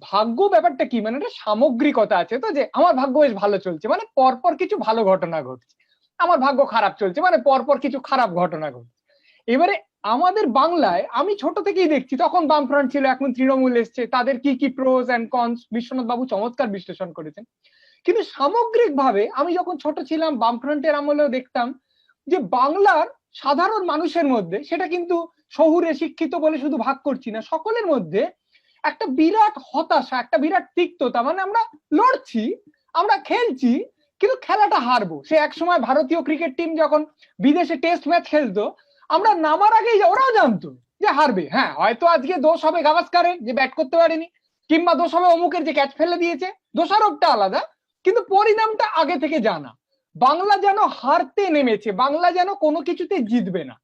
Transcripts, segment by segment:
ভাগ্য ব্যাপারটা কি? মানে একটা সামগ্রিকতা আছে তো যে আমার ভাগ্য বেশ ভালো চলছে। মানে পরপর কিছু ভালো ঘটনা ঘটছে। আমার ভাগ্য খারাপ চলছে। মানে পরপর কিছু খারাপ ঘটনা ঘটছে। এবারে আমাদের বাংলায় আমি ছোট থেকেই দেখছি, তখন বামফ্রন্ট ছিল, এখন তৃণমূল এসছে, তাদের কি কি প্রোজ অ্যান্ড কনস বিশ্বনাথ বাবু চমৎকার বিশ্লেষণ করেছেন। কিন্তু সামগ্রিকভাবে আমি যখন ছোট ছিলাম, বামফ্রন্টের আমলেও দেখতাম যে বাংলার সাধারণ মানুষের মধ্যে, সেটা কিন্তু শহুরে শিক্ষিত বলে শুধু ভাগ করছি না, সকলের মধ্যে একটা বিরাট হতাশা, একটা বিরাট তিক্ততা মানে আমরা লড়ছি, আমরা খেলছি, কিন্তু খেলাটা হারবো। সে এক সময় ভারতীয় ক্রিকেট টিম যখন বিদেশে টেস্ট ম্যাচ খেলতো, আমরা নামার আগেই ওরাও জানতো যে হারবে। হ্যাঁ হয়তো আজকে দোষ হবে গাভাস্কারের, যে ব্যাট করতে পারেনি, কিংবা দোষ হবে অমুকের যে ক্যাচ ফেলে দিয়েছে, দোষারোপটা আলাদা, কিন্তু পরিণামটা আগে থেকে জানা। বাংলা যেন হারতে নেমেছে, বাংলা যেন কোনো কিছুতে জিতবে না।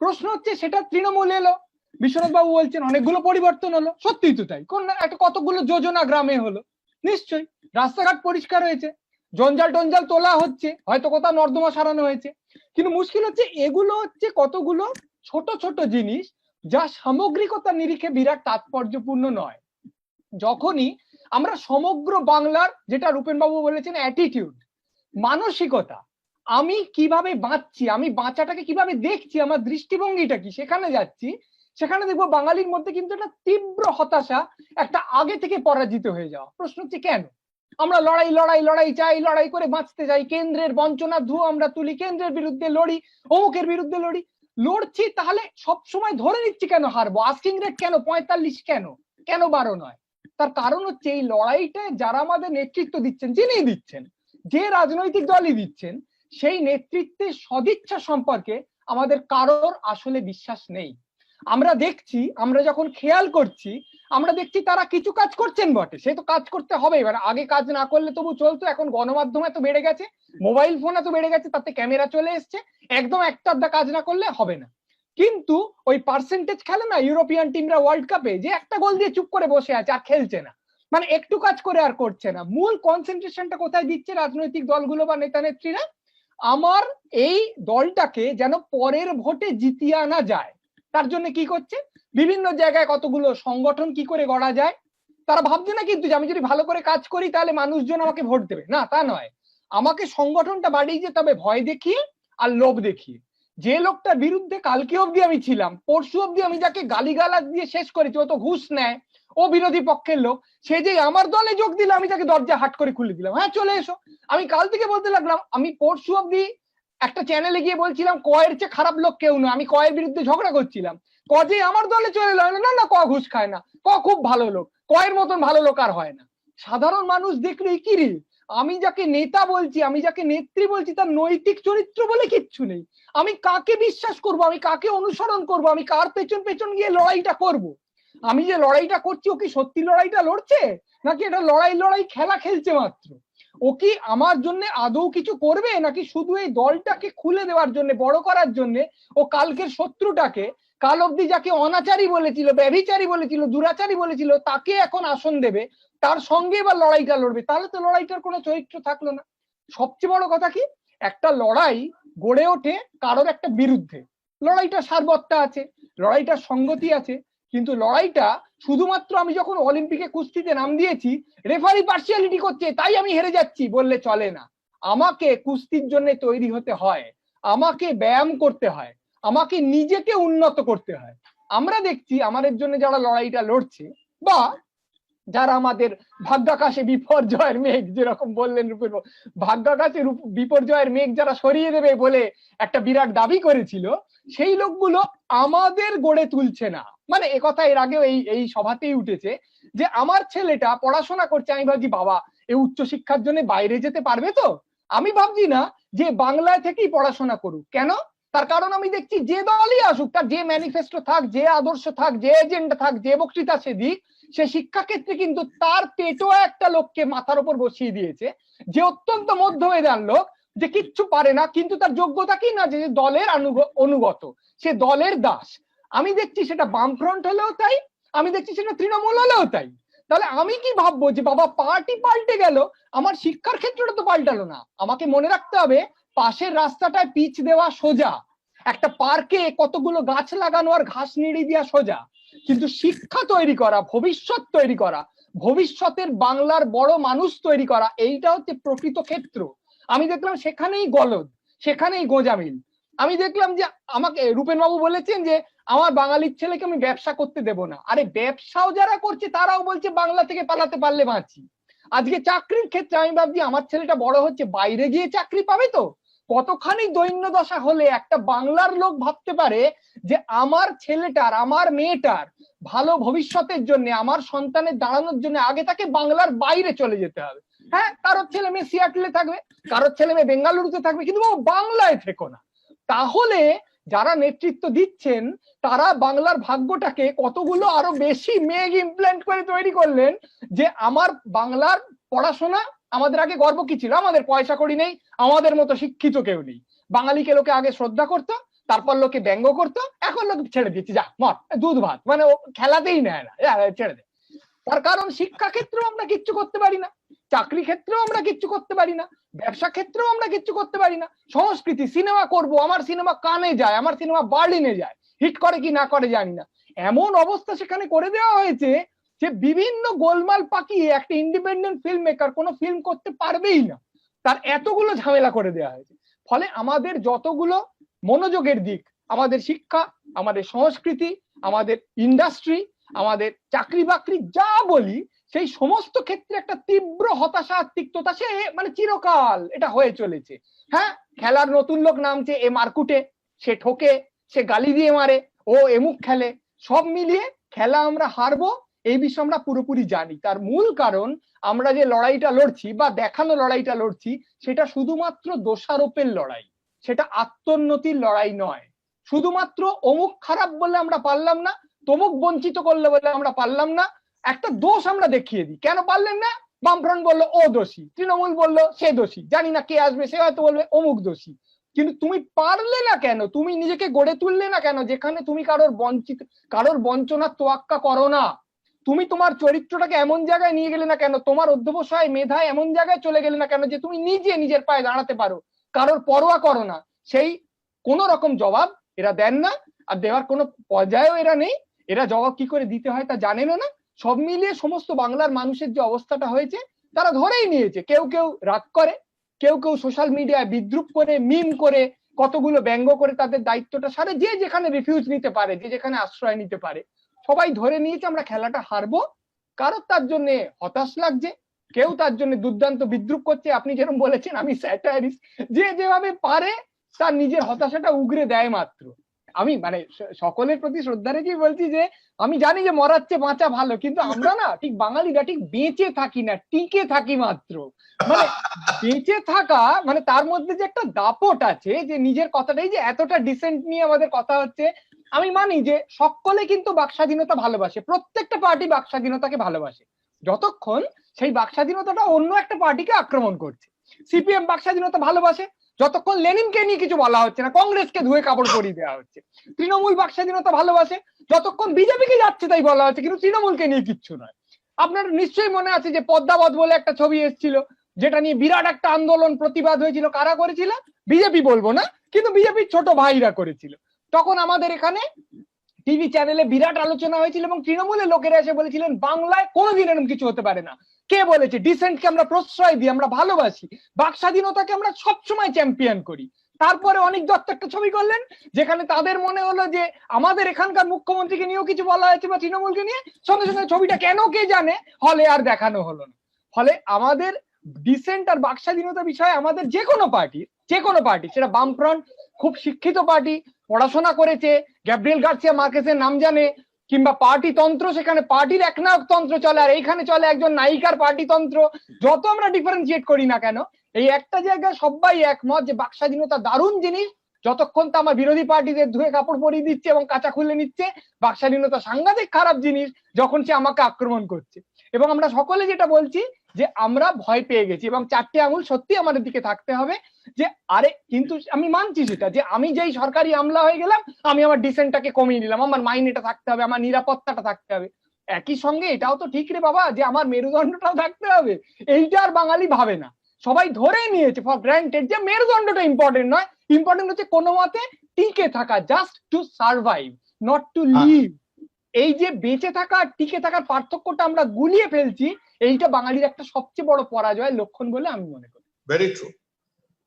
প্রশ্ন হচ্ছে, সেটা তৃণমূল এলো বিশ্বনাথ বাবু বলছেন, অনেকগুলো পরিবর্তন হলো। সত্যিই তো তাই। কোন একটা কতগুলো যোজনা গ্রামে হলো? নিশ্চয়ই। রাস্তাঘাট পরিষ্কার হয়েছে। জঞ্জাল টঞ্জাল তোলা হচ্ছে। হয়তো কোথাও নর্দমা সারানো হয়েছে। কিন্তু মুশকিল হচ্ছে, এগুলো হচ্ছে কতগুলো ছোট ছোট জিনিস যা সামগ্রিকতা নিরিখে বিরাট তাৎপর্যপূর্ণ নয়। যখনই আমরা সমগ্র বাংলার, যেটা রূপেন বাবু বলেছেন অ্যাটিটিউড মানসিকতা, আমি কীভাবে বাঁচছি, আমি বাঁচাটাকে কীভাবে দেখছি, আমার দৃষ্টিভঙ্গিটা কি, সেখানে যাচ্ছি সেখানে দেখব বাঙালির মধ্যে কিন্তু একটা তীব্র হতাশা একটা আগে থেকে পরাজিত হয়ে যাওয়া। প্রশ্ন হচ্ছে কেন? আমরা লড়াই লড়াই লড়াই চাই, লড়াই করে বাঁচতে চাই। কেন্দ্রের বঞ্চনা ধুয়ো, আমরা তুলি। কেন্দ্রের বিরুদ্ধে লড়ি, অমুকের বিরুদ্ধে লড়ি। লড়ছি তাহলে সব সময় ধরে নিচ্ছি কেন হারবো? আস্কিং রেট কেন? পঁয়তাল্লিশ কেন? কেন বারো নয়? তার কারণ হচ্ছে এই লড়াইটায় যারা আমাদের নেতৃত্ব দিচ্ছেন যিনি দিচ্ছেন, যে রাজনৈতিক দলই দিচ্ছেন, সেই নেতৃত্বের সদিচ্ছা সম্পর্কে আমাদের কারোর আসলে বিশ্বাস নেই। আমরা দেখছি, আমরা যখন খেয়াল করছি, আমরা দেখছি তারা কিছু কাজ করছেন বটে। সে তো কাজ করতে হবে এবার। আগে কাজ না করলে তবু চলতো, এখন গণমাধ্যম এত বেড়ে গেছে, মোবাইল ফোন এত বেড়ে গেছে, তাতে ক্যামেরা চলে এসছে, একদম একটা আধা কাজ না করলে হবে না। কিন্তু ওই পার্সেন্টেজ খেলে না ইউরোপিয়ান টিমরা ওয়ার্ল্ড কাপে যে একটা গোল দিয়ে চুপ করে বসে আছে, আর খেলছে না। মানে একটু কাজ করে আর করছে না। মূল কনসেন্ট্রেশনটা কোথায় দিচ্ছে রাজনৈতিক দলগুলো বা নেতা নেত্রীরা? আমার এই দলটাকে যেন পরের ভোটে জিতিয়ে আনা যায় তার জন্য কি করছে? বিভিন্ন জায়গায় কতগুলো সংগঠন কি করে গড়া যায়? তারা ভাবছে না কিন্তু যে আমি যদি ভালো করে কাজ করি তাহলে মানুষজন আমাকে ভোট দেবে। না, তা নয়। আমাকে সংগঠনটা বাড়িয়ে যেতে হবে ভয় দেখিয়ে আর লোভ দেখিয়ে। যে লোকটার বিরুদ্ধে কালকে অবধি আমি ছিলাম, পরশু অব্দি আমি যাকে গালিগালাজ দিয়ে শেষ করেছি, ও তো ঘুষ নেয়, ও বিরোধী পক্ষের লোক, সে যে আমার দলে যোগ দিল, আমি তাকে দরজা হাট করে খুলে দিলাম। হ্যাঁ চলে এসো। আমি কাল থেকে বলতে লাগলাম, আমি পরশু অবধি একটা চ্যানেলে গিয়ে বলছিলাম, কয়ের চেয়ে খারাপ লোক কেউ না আমি কয়ের বিরুদ্ধে ঝগড়া করছিলাম। ক যে আমার দলে চলে এলো না না, ক ঘুষ খায় না। ক খুব ভালো লোক। কয়ের মতন ভালো লোক আর হয় না। সাধারণ মানুষ দেখলে কি রে? আমি যাকে নেতা বলছি, আমি যাকে নেত্রী বলছি, তার নৈতিক চরিত্র বলে কিচ্ছু নেই। আমি কাকে বিশ্বাস করব? আমি কাকে অনুসরণ করব? আমি কার পেছন পেছন গিয়ে লড়াইটা করব? আমি যে লড়াইটা করছি, ও কি সত্যি লড়াইটা লড়ছে? নাকি এটা লড়াই লড়াই খেলা খেলছে মাত্র? ও কি আমার জন্য আদৌ কিছু করবে? নাকি শুধু এই দলটাকে খুলে দেওয়ার জন্য, বড় করার জন্য ও কালকের শত্রুটাকে, কাল অব্দি যাকে অনাচারী বলেছিল, ব্যভিচারী বলেছিল, দুরাচারী বলেছিল, তাকে এখন আসন দেবে, তার সঙ্গে এবার লড়াইটা লড়বে। তাহলে তো লড়াইটার কোনো চরিত্র থাকল না। সবচেয়ে বড় কথা কি? একটা লড়াই গড়ে ওঠে কারোর একটা বিরুদ্ধে। লড়াইটা সারবত্তা আছে লড়াইটা সঙ্গতি আছে কিন্তু লড়াইটা শুধুমাত্র আমি যখন অলিম্পিকে কুস্তিতে নাম দিয়েছি, রেফারি পার্সিয়ালিটি করছে, তাই আমি হেরে যাচ্ছি বললে চলে না। আমাকে কুস্তির জন্য তৈরি হতে হয়, আমাকে ব্যায়াম করতে হয়, আমাকে নিজেকে উন্নত করতে হয়। আমরা দেখছি আমাদের জন্য যারা লড়াইটা লড়ছে বা যারা আমাদের ভাগ্যাকাশে বিপর্যয়ের মেঘ, যেরকম বললেন রূপের ভাগ্যাকাশে বিপর্যয়ের মেঘ যারা সরিয়ে দেবে বলে একটা বিরাট দাবি করেছিল, সেই লোকগুলো আমাদের গড়ে তুলছে না। মানে কথা এর আগেও এই এই সভাতেই উঠেছে যে আমার ছেলেটা পড়াশোনা করছে, আমি ভাবছি, বাবা এই উচ্চশিক্ষার জন্য বাইরে যেতে পারবে তো? আমি ভাবছি না যে বাংলায় থেকেই পড়াশোনা করুক। কেন? তার কারণ আমি দেখছি যে দলই আসুক, তার যে ম্যানিফেস্টো থাক, যে আদর্শ থাক, যে এজেন্ডা থাক, যে বক্তৃতা সে দিক সে শিক্ষাক্ষেত্রে কিন্তু তার পেটও একটা লোককে মাথার উপর বসিয়ে দিয়েছে, যে অত্যন্ত মধ্য মধ্যমেধান লোক, যে কিচ্ছু পারে না, কিন্তু তার যোগ্যতা কি না, যে দলের অনুগত, সে দলের দাস। আমি দেখছি সেটা বামফ্রন্ট হলেও তাই, আমি দেখছি সেটা তৃণমূল হলেও তাই। তাহলে আমি কি ভাববো যে বাবা পার্টি পাল্টে গেল, আমার শিক্ষার ক্ষেত্রটা তো পাল্টালো না। আমাকে মনে রাখতে হবে, পাশের রাস্তাটায় পিচ দেওয়া সোজা, একটা পার্কে কতগুলো গাছ লাগানো আর ঘাস নিড়ি দেওয়া সোজা। কিন্তু শিক্ষা তৈরি করা, ভবিষ্যৎ তৈরি করা, ভবিষ্যতের বাংলার বড় মানুষ তৈরি করা, এইটা হচ্ছে প্রকৃত ক্ষেত্র। আমি দেখলাম সেখানেই গলদ, সেখানেই গোজামিল। আমি দেখলাম যে আমাকে রূপেন বাবু বলেছেন যে, আমার বাঙালির ছেলেকে আমি ব্যবসা করতে দেব না। আরে ব্যবসাও যারা করছে, তারাও বলছে, বাংলা থেকে পালাতে পারলে বাঁচি। আজকে চাকরির ক্ষেত্রে আমি ভাবছি, আমার ছেলেটা বড় হচ্ছে, বাইরে গিয়ে চাকরি পাবে তো? কতখানি দৈন্য দশা হলে একটা বাংলার লোক ভাবতে পারে যে আমার ছেলেটার, আমার মেয়েটার ভালো ভবিষ্যতের জন্য, আমার সন্তানের দাঁড়ানোর জন্য আগে তাকে বাংলার বাইরে চলে যেতে হবে। হ্যাঁ কারোর ছেলে মেয়ে সিয়াটলে থাকবে, কারোর ছেলে মেয়ে বেঙ্গালুরুতে থাকবে, কিন্তু ও বাংলায় থেকো না। তাহলে যারা নেতৃত্ব দিচ্ছেন, তারা বাংলার ভাগ্যটাকে কতগুলো আরও বেশি মেঘ ইমপ্ল্যান্ট করে তৈরি করলেন যে আমার বাংলার পড়াশোনা আমাদের আগে গর্ব কি ছিল? আমাদের পয়সা করি নেই, আমাদের মতো শিক্ষিত কেউ নেই। বাঙালিকে লোকে আগে শ্রদ্ধা করতো, তারপর লোকে ব্যঙ্গ করতো, এখন লোক ছেড়ে দিচ্ছি, যা, মর, দুধ ভাত মানে খেলাতেই নেয় না ছেড়ে দে। তার কারণ শিক্ষা ক্ষেত্রেও আমরা কিচ্ছু করতে পারি না, চাকরি ক্ষেত্রেও আমরা কিচ্ছু করতে পারি না, ব্যবসা ক্ষেত্রেও আমরা কিচ্ছু করতে পারি না, সংস্কৃতি, সিনেমা করব, আমার সিনেমা কানে যায়, আমার সিনেমা বার্লিনে যায়, হিট করে কি না করে জানি না। এমন অবস্থা সেখানে করে দেওয়া হয়েছে যে বিভিন্ন গোলমাল পাকিয়ে একটা ইন্ডিপেন্ডেন্ট ফিল্ম মেকার কোনো ফিল্ম করতে পারবেই না। তার এতগুলো ঝামেলা করে দেওয়া হয়েছে। ফলে আমাদের যতগুলো মনোযোগের দিক, আমাদের শিক্ষা, আমাদের সংস্কৃতি, আমাদের ইন্ডাস্ট্রি আমাদের চাকরি বাকরি যা বলি, সেই সমস্ত ক্ষেত্রে একটা তীব্র হতাশা, তিক্ততা, সে মানে চিরকাল এটা হয়ে চলেছে। হ্যাঁ খেলার নতুন লোক নামছে এ মারকুটে, সে ঠোকে, সে গালি দিয়ে মারে, ও এমুক খেলে। সব মিলিয়ে খেলা আমরা হারবো এই বিষয়ে আমরা পুরোপুরি জানি। তার মূল কারণ আমরা যে লড়াইটা লড়ছি বা দেখানো লড়াইটা লড়ছি, সেটা শুধুমাত্র দোষারোপের লড়াই। সেটা আত্মোন্নতির লড়াই নয়। শুধুমাত্র অমুক খারাপ বলে আমরা পারলাম না, তমুক বঞ্চিত করলে বলে আমরা পারলাম না। একটা দোষ আমরা দেখিয়ে দিই। কেন পারলেন না? বামফ্রন্ট বলল, ও দোষী। তৃণমূল বলল, সে দোষী। জানি না কে আসবে, সে হয়তো বলবে, অমুক দোষী। কিন্তু তুমি পারলে না কেন? তুমি নিজেকে গড়ে তুললে না কেন? যেখানে তুমি কারোর বঞ্চিত, কারোর বঞ্চনার তোয়াক্কা করো না। তুমি তোমার চরিত্রটাকে এমন জায়গায় নিয়ে গেলে না কেন? তোমার অধ্যবসায়, মেধায় এমন জায়গায় চলে গেলে না কেন যে তুমি নিজে নিজের পায়ে দাঁড়াতে পারো? কারোর পরোয়া করো না। সেই কোন রকম জবাব এরা দেন না, আর দেওয়ার কোনো পর্যায়েও এরা নেই। এরা জবাব কি করে দিতে হয় তা জানেনও না। সব মিলিয়ে সমস্ত বাংলার মানুষের যে অবস্থাটা হয়েছে, তারা ধরেই নিয়েছে। কেউ কেউ রাগ করে, কেউ কেউ সোশ্যাল মিডিয়ায় বিদ্রুপ করে মিম করে, কতগুলো ব্যঙ্গ করে তাদের দায়িত্বটা সারে যে যেখানে রিফিউজ নিতে পারে, যে যেখানে আশ্রয় নিতে পারে। সবাই ধরে নিয়েছে আমরা খেলাটা হারবো। কারও তার জন্য হতাশ লাগছে, কেউ তার জন্য দুর্দান্ত বিদ্রুপ করছে। আপনি যেরকম বলেছেন, আমি স্যাটারিস্ট যে যেভাবে পারে, তার নিজের হতাশাটা উগরে দেয় মাত্র। আমি মানে সকলের প্রতি শ্রদ্ধা রেখেই বলছি যে, আমি জানি যে মরাচ্ছে বাঁচা ভালো, কিন্তু আমরা না ঠিক বাঙালিরা ঠিক বেঁচে থাকি না, টিকে থাকি মাত্র। মানে বেঁচে থাকা মানে তার মধ্যে যে একটা দাপট আছে, যে নিজের কথাটাই যে এতটা ডিসেন্ট নিয়ে আমাদের কথা হচ্ছে আমি মানি যে সকলে কিন্তু বাক স্বাধীনতা ভালোবাসে, প্রত্যেকটা পার্টি বাক স্বাধীনতাকে ভালোবাসে। যতক্ষণ সেই বাক স্বাধীনতাটা অন্য একটা পার্টিকে আক্রমণ করছে। সিপিএম বাক স্বাধীনতা ভালোবাসে, যতক্ষণ লেনিনকে নিয়ে কিছু বলা হচ্ছে না, কংগ্রেসকে ধুয়ে কাপড় পরিয়ে দেওয়া হচ্ছে। তৃণমূল বাক স্বাধীনতা ভালোবাসে, যতক্ষণ বিজেপিকে যাচ্ছে তাই বলা হচ্ছে, কিন্তু তৃণমূলকে নিয়ে কিচ্ছু নয়। আপনার নিশ্চয়ই মনে আছে যে পদ্মাবত বলে একটা ছবি এসেছিল, যেটা নিয়ে বিরাট একটা আন্দোলন প্রতিবাদ হয়েছিল। কারা করেছিল? বিজেপি বলব না, কিন্তু বিজেপির ছোট ভাইরা করেছিল। তখন আমাদের এখানে টিভি চ্যানেলে বিরাট আলোচনা হয়েছিল এবং তৃণমূলের লোকেরা এসে বলেছিলেন, বাংলায় কোনোদিন এরকম কিছু হতে পারে না। কে বলেছে? ডিসেন্টকে আমরা প্রশ্রয় দিই, আমরা ভালোবাসি। বাক স্বাধীনতাকে আমরা সবসময় চ্যাম্পিয়ন করি। তারপরে অনেক দত্ত একটা ছবি করলেন, যেখানে তাদের মনে হলো যে, আমাদের এখানকার মুখ্যমন্ত্রীকে নিয়েও কিছু বলা হয়েছে বা তৃণমূলকে নিয়ে, সঙ্গে সঙ্গে ছবিটা কেন কে জানে? হলে আর দেখানো হলো না। ফলে আমাদের ডিসেন্ট আর বাক স্বাধীনতা বিষয়ে আমাদের যে কোনো পার্টি যে কোনো পার্টি, সেটা বামফ্রন্ট, খুব শিক্ষিত পার্টি পড়াশোনা করেছে, গ্যাব্রিয়েল গার্সিয়া মার্কেসের নাম জানে, কিংবা পার্টি তন্ত্র, সেখানে পার্টির একনায়ক তন্ত্র চলে, আর এইখানে চলে একজন নায়িকার পার্টি তন্ত্র। যত আমরা ডিফারেন্সিয়েট করি না কেন, এই একটা জায়গায় সবাই একমত যে বাক স্বাধীনতা দারুণ জিনিস, যতক্ষণ তো আমার বিরোধী পার্টিদের ধুয়ে কাপড় পরিয়ে দিচ্ছে এবং কাঁচা খুলে নিচ্ছে বাক স্বাধীনতা সাংঘাতিক খারাপ জিনিস, যখন সে আমাকে আক্রমণ করছে। এবং আমরা সকলে যেটা বলছি যে আমরা ভয় পেয়ে গেছি এবং চারটে আঙুল সত্যি আমাদের দিকে থাকতে হবে যে আরে কিন্তু আমি মানছি সেটা যে আমি যেই সরকারি আমলা হয়ে গেলাম আমি আমার ডিসেন্টটাকে কমিয়ে নিলাম আমার মাইনেটা থাকতে হবে আমার নিরাপত্তাটা থাকতে হবে। একই সঙ্গে এটাও তো ঠিক রে বাবা যে আমার মেরুদণ্ডটাও থাকতে হবে। এইটা আর বাঙালি ভাবে না। সবাই ধরে নিয়েছে ফর গ্রান্টেড যে মেরুদণ্ডটা ইম্পর্টেন্ট নয় ইম্পর্টেন্ট হচ্ছে কোনো মতে টিকে থাকা just to survive not to live এই যে বেঁচে থাকা আর টিকে থাকার পার্থক্যটা আমরা গুলিয়ে ফেলছি এইটা বাঙালির একটা সবচেয়ে বড় পরাজয়ের লক্ষণ বলে আমি মনে করি। ভেরি ট্রু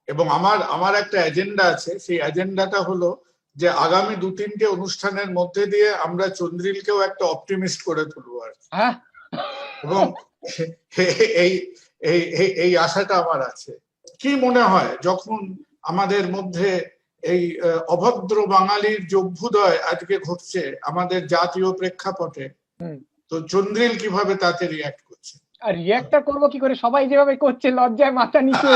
এবং আমার আমার একটা এজেন্ডা আছে সেই এজেন্ডাটা হলো যে আগামী দু তিনটে অনুষ্ঠানের মধ্যে দিয়ে আমরা চন্দ্রিলকেও একটা অপটিমিস্ট করে তুলবো আর। হ্যাঁ। এবং এই এই এই আশাটা আমার আছে। কি মনে হয় যখন আমাদের মধ্যে এই অভদ্র বাঙালির যে অভ্যুদয় আজকে ঘটছে আমাদের জাতীয় প্রেক্ষাপটে। তো চন্দ্রিল কীভাবে তাতে রিয়াক্ট করছে? আর রিয়াক্টটা করব কি করে? সবাই যেভাবে করছে লজ্জায় মাথা নিচে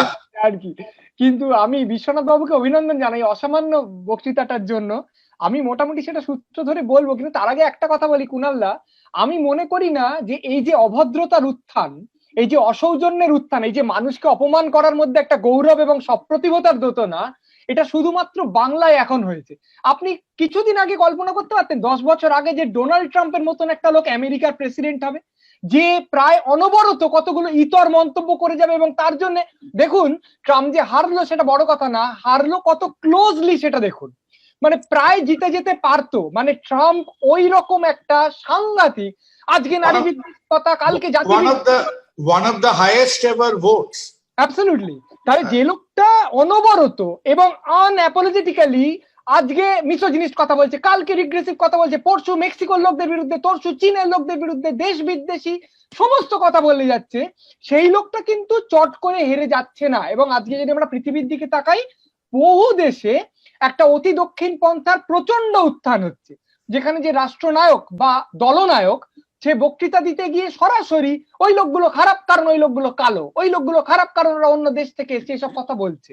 আর কি। কিন্তু আমি বিশ্বনাথ বাবুকে অভিনন্দন জানাই অসামান্য বক্তৃতাটার জন্য। আমি মোটামুটি সেটা সূত্র ধরে বলব কিন্তু তার আগে একটা কথা বলি কুনাল্লা আমি মনে করি না যে এই যে অভদ্রতার উত্থান এই যে অসৌজন্যের উত্থান এই যে মানুষকে অপমান করার মধ্যে একটা গৌরব এবং সপ্রতিভতার দোতনা এটা শুধুমাত্র বাংলায় এখন হয়েছে। আপনি কিছুদিন আগে কল্পনা করতে পারতেন দশ বছর আগে যে ডোনাল্ড ট্রাম্পের মতন একটা লোক আমেরিকার প্রেসিডেন্ট হবে যে প্রায় অনবরত কতগুলো ইতর মন্তব্য করে যাবে এবং তার জন্য দেখুন ট্রাম্প যে হারলো সেটা বড় কথা না হারলো কত ক্লোজলি সেটা দেখুন। মানে প্রায় জিতে যেতে পারতো মানে ট্রাম্প ওই রকম একটা সাংঘাতিক আজকে নারী কথা কালকে জাতি one of the one of the highest ever votes absolutely তাহলে যে লোকটা অনবরত এবং আনঅ্যাপোলজেটিক্যালি আজকে মিসোজিনিস্ট কথা বলছে কালকে রিগ্রেসিভ কথা বলছে পরশু মেক্সিকোর লোকদের বিরুদ্ধে তরশু চীনের লোকদের বিরুদ্ধে দেশ বিদ্বেষী সমস্ত কথা বলে যাচ্ছে সেই লোকটা কিন্তু চট করে হেরে যাচ্ছে না। এবং আজকে যদি আমরা পৃথিবীর দিকে তাকাই বহু দেশে একটা অতি দক্ষিণ পন্থার প্রচণ্ড উত্থান হচ্ছে যেখানে যে রাষ্ট্রনায়ক বা দলনায়ক সে বক্তৃতা দিতে গিয়ে সরাসরি ওই লোকগুলো খারাপ কারণ, ওই লোকগুলো কালো। ওই লোকগুলো খারাপ কারণ ওরা অন্য দেশ থেকে এসে এসব কথা বলছে।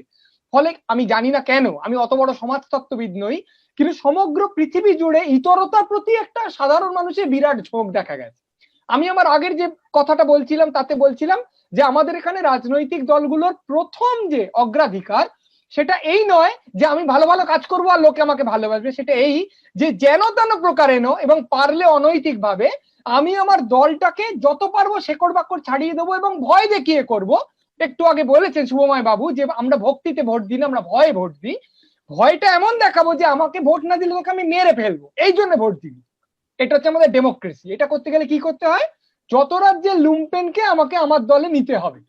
ফলে আমি জানি না কেন, আমি অত বড় সমাজতত্ত্ববিদ নই, কিন্তু সমগ্র পৃথিবী জুড়ে ইতরতার প্রতি একটা সাধারণ মানুষের বিরাট ঝোঁক দেখা গেছে। আমি আমার আগের যে কথাটা বলছিলাম, তাতে বলছিলাম যে আমাদের এখানে রাজনৈতিক দলগুলোর প্রথম যে অগ্রাধিকার, সেটা এই নয় যে আমি ভালো ভালো কাজ করব আর লোকে আমাকে ভালোবাসবে। সেটা এই যে যেন তেন প্রকারেণ এবং পারলে অনৈতিক ভাবে আমি আমার দলটাকে যত পারব শেকড় বাকড় ছাড়িয়ে দেবো এবং ভয় দেখিয়ে করব। একটু আগে বলেছেন শুভময় বাবু যে আমরা ভক্তিতে ভোট দিই না, আমরা ভয়ে ভোট দিই। ভয়টা এমন দেখাবো যে আমাকে ভোট না দিলে তোকে আমি মেরে ফেলব। এই জন্য ভোট দিবি এটা হচ্ছে আমাদের ডেমোক্রেসি এটা করতে গেলে কি করতে হয়? যত রাজ্যের লুম্পেনকে আমাকে আমার দলে নিতে হবে।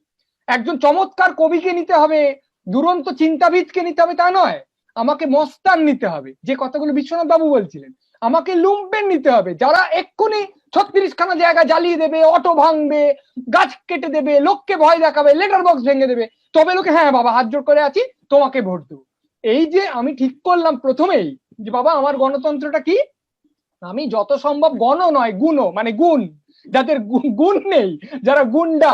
একজন চমৎকার কবিকে নিতে হবে, দুরন্ত চিন্তাবিদকে নিতে হবে, তা নয়। আমাকে মস্তান নিতে হবে। যে কথাগুলো বিশ্বনাথ বাবু বলছিলেন, আমাকে লুম্পেন নিতে হবে। যারা এক্ষুনি ছত্রিশ খানা জায়গা জ্বালিয়ে দেবে, অটো ভাঙবে, গাছ কেটে দেবে, লোককে ভয় দেখাবে, লেটার বক্স ভেঙে দেবে। তবে লোকে হ্যাঁ বাবা, হাত জোর করে আছি, তোমাকে ভোট দেবো। এই যে আমি ঠিক করলাম প্রথমেই যে, বাবা, আমার গণতন্ত্রটা কি? আমি যত সম্ভব গণ নয় গুণ মানে গুণ, যাদের গুণ নেই, যারা গুন্ডা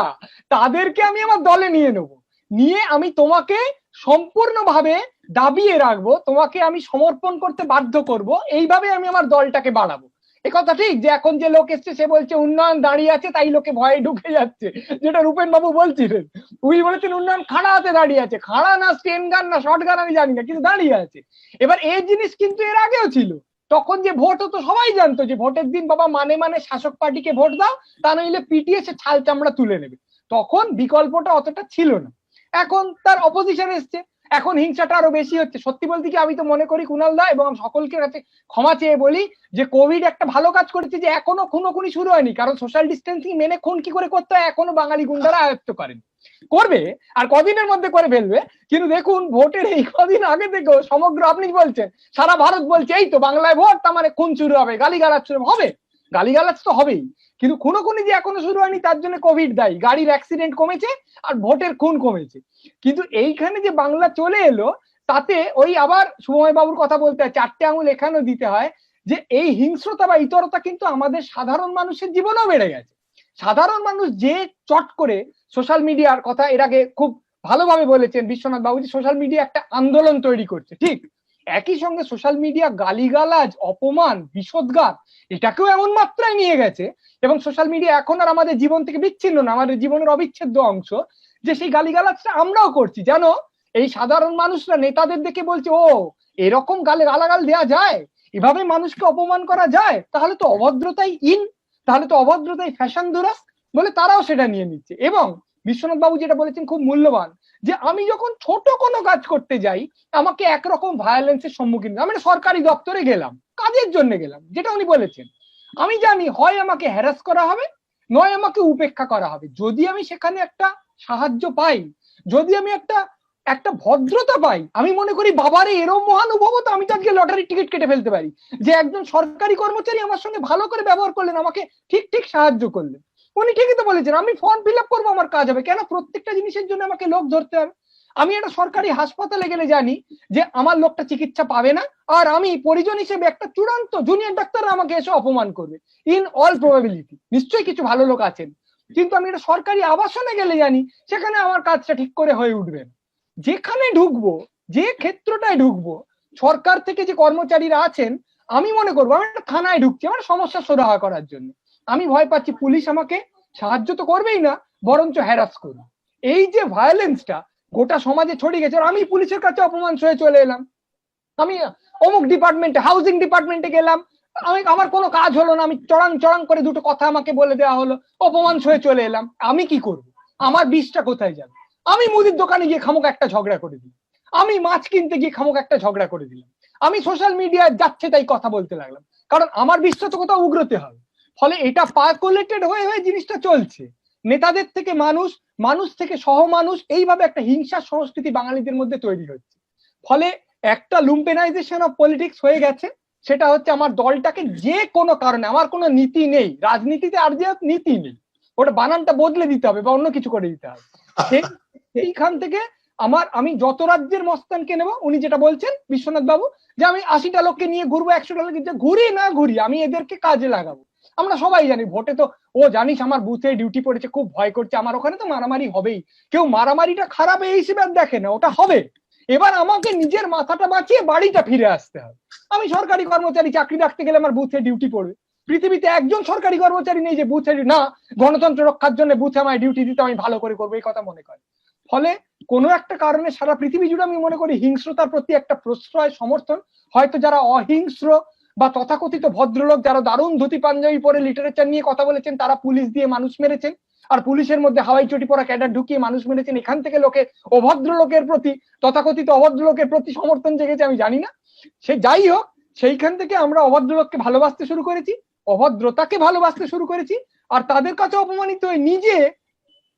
তাদেরকে আমি আমার দলে নিয়ে নেব। নিয়ে আমি তোমাকে সম্পূর্ণভাবে দাবিয়ে রাখব, তোমাকে আমি সমর্পণ করতে বাধ্য করব, এইভাবে আমি আমার দলটাকে বাড়াবো কথা ঠিক যে এখন যে লোক এসছে, সে বলছে, উন্নয়ন দাঁড়িয়ে আছে, তাই লোকে ভয়ে ঢুকে যাচ্ছে। যেটা রূপেন বাবু বলছিলেন। উনি বলেছেন, উন্নয়ন খাড়া হাতে দাঁড়িয়ে আছে। খাড়া না স্টেন গান না শর্ট গান আমি জানি না, কিন্তু দাঁড়িয়ে আছে। এবার এই জিনিস কিন্তু এর আগেও ছিল। তখন যে ভোট হতো, সবাই জানতো যে ভোটের দিন, বাবা মানে মানে শাসক পার্টিকে ভোট দাও, তা নইলে পিটিয়ে সে ছাল চামড়া তুলে নেবে। তখন বিকল্পটা অতটা ছিল না। এখন তার অপোজিশন এসছে। এখন হিংসাটা আরও বেশি হচ্ছে। সত্যি বলতে কি আমি তো মনে করি কুণাল দা এবং সকলকে কাছে ক্ষমা চেয়ে বলি যে কোভিড একটা ভালো কাজ করেছে যে এখনও খুনোখুনি শুরু হয়নি। কারণ সোশ্যাল ডিস্টেন্সিং মেনে খুন কি করে করতে হয় এখনও বাঙালি গুন্ডারা আয়ত্ত করেন। করবে আর কদিনের মধ্যে করে ফেলবে। কিন্তু দেখুন ভোটের এই কদিন আগে থেকেও সমগ্র আপনি বলছেন, সারা ভারত বলছে, এই তো বাংলায় ভোট, তার মানে খুন শুরু হবে, গালিগালাজ শুরু হবে। গালিগালাজ তো হবেই। কিন্তু খুনোখুনি যে এখনও শুরু হয়নি, তার জন্য কোভিড দায়ী। গাড়ির অ্যাক্সিডেন্ট কমেছে আর ভোটের খুন কমেছে। কিন্তু এইখানে যে বাংলা চলে এলো, তাতে ওই আবার শুভময় বাবুর কথা বলতে হয়, চারটে আঙুল এখানেও দিতে হয় যে এই হিংস্রতা বা ইতরতা কিন্তু আমাদের সাধারণ মানুষের জীবনেও বেড়ে গেছে। সাধারণ মানুষ যে চট করে সোশ্যাল মিডিয়ার কথা এর আগে খুব ভালোভাবে বলেছেন বিশ্বনাথ বাবু যে সোশ্যাল মিডিয়া একটা আন্দোলন তৈরি করছে, ঠিক? একই সঙ্গে সোশ্যাল মিডিয়া গালিগালাজ, অপমান বিষোদ্গার এটাকেও এমন মাত্রায় নিয়ে গেছে এবং সোশ্যাল মিডিয়া এখন আর আমাদের জীবন থেকে বিচ্ছিন্ন না, আমাদের জীবনের অবিচ্ছেদ্য অংশ যে সেই গালিগালাজটা আমরাও করছি। জানো এই সাধারণ মানুষরা, নেতাদের দেখে বলছে, ও, এরকম গালে গালাগাল দেয়া যায়? এভাবে মানুষকে অপমান করা যায়? তাহলে তো অভদ্রতাই ইন তাহলে তো অভদ্রতাই ফ্যাশন দুরাস। বলে তারাও সেটা নিয়ে নিচ্ছে। এবং বিশ্বনাথ বাবু যেটা বলেছেন, খুব মূল্যবান। যে আমি যখন ছোট কোনো কাজ করতে যাই, আমাকে একরকম ভায়োলেন্সের সম্মুখীন আমি সরকারি দপ্তরে গেলাম, কাজের জন্য গেলাম, যেটা উনি বলেছেন। আমি জানি হয় আমাকে হ্যারাস করা হবে, নয় আমাকে উপেক্ষা করা হবে। যদি আমি সেখানে একটা সাহায্য পাই, যদি আমি একটা একটা ভদ্রতা পাই, আমি মনে করি, বাবারে, এরম মহানুভবতা আমি তো আজকে লটারির টিকিট কেটে ফেলতে পারি। যে একজন সরকারি কর্মচারী আমার সঙ্গে ভালো করে ব্যবহার করলেন, আমাকে ঠিক ঠিক সাহায্য করলেন। উনি ঠিকই তো বলেছেন, আমি ফর্ম ফিল আপ করব, আমার কাজ হবে। কেন? প্রত্যেকটা জিনিসের জন্য আমাকে লোক ধরতে হবে। আমি একটা সরকারি হাসপাতালে গেলে জানি যে আমার লোকটা চিকিৎসা পাবে না, আর আমি পরিজন হিসেবে একটা চূড়ান্ত জুনিয়র ডাক্তার আমাকে এসে অপমান করবে ইন অল প্রবাবিলিটি নিশ্চয়ই কিছু ভালো লোক আছেন, কিন্তু আমি একটা সরকারি আবাসনে গেলে জানি সেখানে আমার কাজটা ঠিক করে হয়ে উঠবে যেখানে ঢুকবো, যে ক্ষেত্রটায় ঢুকবো, সরকার থেকে যে কর্মচারীরা আছেন, আমি মনে করব, আমি একটা থানায় ঢুকছি, আমার সমস্যা সুরাহা করার জন্য। আমি ভয় পাচ্ছি, পুলিশ আমাকে সাহায্য তো করবেই না, বরঞ্চ হ্যারাস করবে এই যে ভায়োলেন্সটা গোটা সমাজে ছড়িয়ে গেছে, আর আমি পুলিশের কাছে অপমান হয়ে চলে এলাম। আমি অমুক ডিপার্টমেন্টে হাউজিং ডিপার্টমেন্টে গেলাম। আমি, আমার কোনো কাজ হলো না, আমি চড়াং চড়াং করে দুটো কথা আমাকে বলে দেওয়া হলো, অপমান হয়ে চলে এলাম। আমি কি করব? আমার বিষটা কোথায় যাবে? আমি মুদির দোকানে গিয়ে খামুক একটা ঝগড়া করে দিই আমি মাছ কিনতে গিয়ে খামুক একটা ঝগড়া করে দিলাম। আমি সোশ্যাল মিডিয়ায় যাচ্ছে তাই কথা বলতে লাগলাম। কারণ আমার বিশ্বাস তো কোথাও উগ্রতে হবে। ফলে এটা পার্কুলেটেড হয়ে হয়ে জিনিসটা চলছে। নেতাদের থেকে মানুষ মানুষ থেকে সহ মানুষ এইভাবে একটা হিংসা সংস্কৃতি বাঙালিদের মধ্যে তৈরি হচ্ছে। ফলে একটা লুম্পেনাইজেশন অফ পলিটিক্স হয়ে গেছে, সেটা হচ্ছে আমার দলটাকে যে কোনো কারণে, আমার কোনো নীতি নেই, রাজনীতিতে আর যে নীতি নেই, ওটা বানানটা বদলে দিতে হবে বা অন্য কিছু করে দিতে হবে। সেই- সেইখান থেকে আমার, আমি যত রাজ্যের মস্তানকে নেব, উনি যেটা বলছেন বিশ্বনাথ বাবু যে আমি আশিটা লোককে নিয়ে ঘুরবো, একশোটা লোক ঘুরি না ঘুরি, আমি এদেরকে কাজে লাগাবো। আমরা সবাই জানি, ভোটে তো ও জানিস আমার বুথে ডিউটি পড়েছে, খুব ভয় করছে, আমার ওখানে তো মারামারি হবেই। কেউ মারামারিটা খারাপ এই হিসেবে দেখে না, ওটা হবে। এবার আমাকে নিজের মাথাটা বাঁচিয়ে বাড়িটা ফিরে আসতে হবে। আমি সরকারি কর্মচারী, চাকরি রাখতে গেলে আমার বুথে ডিউটি পড়বে। পৃথিবীতে একজন সরকারি কর্মচারী নেই যে বুথে না, গণতন্ত্র রক্ষার জন্য বুথে আমায় ডিউটি দিতে আমি ভালো করে করব, এই কথা মনে করে। ফলে কোনো একটা কারণে সারা পৃথিবী জুড়ে আমি মনে করি হিংস্রতার প্রতি একটা প্রশ্রয়, সমর্থন। হয়তো যারা অহিংস্র বা তথাকথিত ভদ্রলোক যারা দারুণ ধুতি পাঞ্জাবি পরে লিটারেচার নিয়ে কথা বলেছেন, তারা পুলিশ দিয়ে মানুষ মেরেছেন। আর পুলিশের মধ্যে হাওয়াই চটি পরা ক্যাডার ঢুকিয়ে মানুষ মেরেছেন, এখান থেকে লোকে অভদ্র লোকের প্রতি, তথাকথিত অভদ্র লোকের প্রতি সমর্থন জেগেছে আমি জানি না। সে যাই হোক, সেইখান থেকে আমরা অভদ্র লোককে ভালোবাসতে শুরু করেছি, অভদ্রতাকে ভালোবাসতে শুরু করেছি, আর তাদের কাছে অপমানিত হয়ে নিজে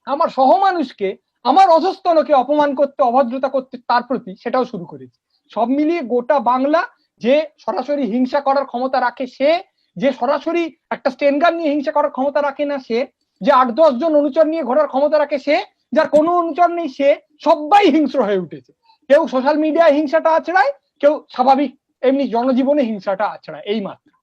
আমার সহমানুষকে, আমার অধস্তনকে অপমান করতে, অভদ্রতা করতে তার প্রতি সেটাও শুরু করেছি। সব মিলিয়ে গোটা বাংলা যে সরাসরি হিংসা করার ক্ষমতা রাখে সে, যে সরাসরি একটা স্টেনগান নিয়ে হিংসা করার ক্ষমতা রাখে না সে, যে আট দশ জন অনুচর নিয়ে ঘোরার ক্ষমতা রাখে সে, যার কোনো অনুচর নেই সে সবাই হিংস্র হয়ে উঠেছে। কেউ সোশ্যাল মিডিয়ায় হিংসাটা আছড়ায়, কেউ স্বাভাবিক এমনি জনজীবনে হিংসাটা আছড়ায় এই মাত্র